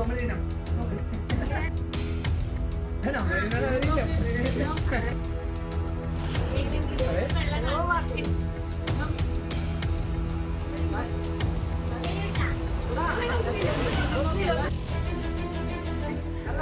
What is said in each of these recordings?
Vamos, Melina.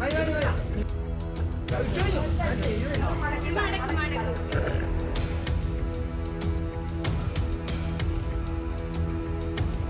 Ay, ay, ay.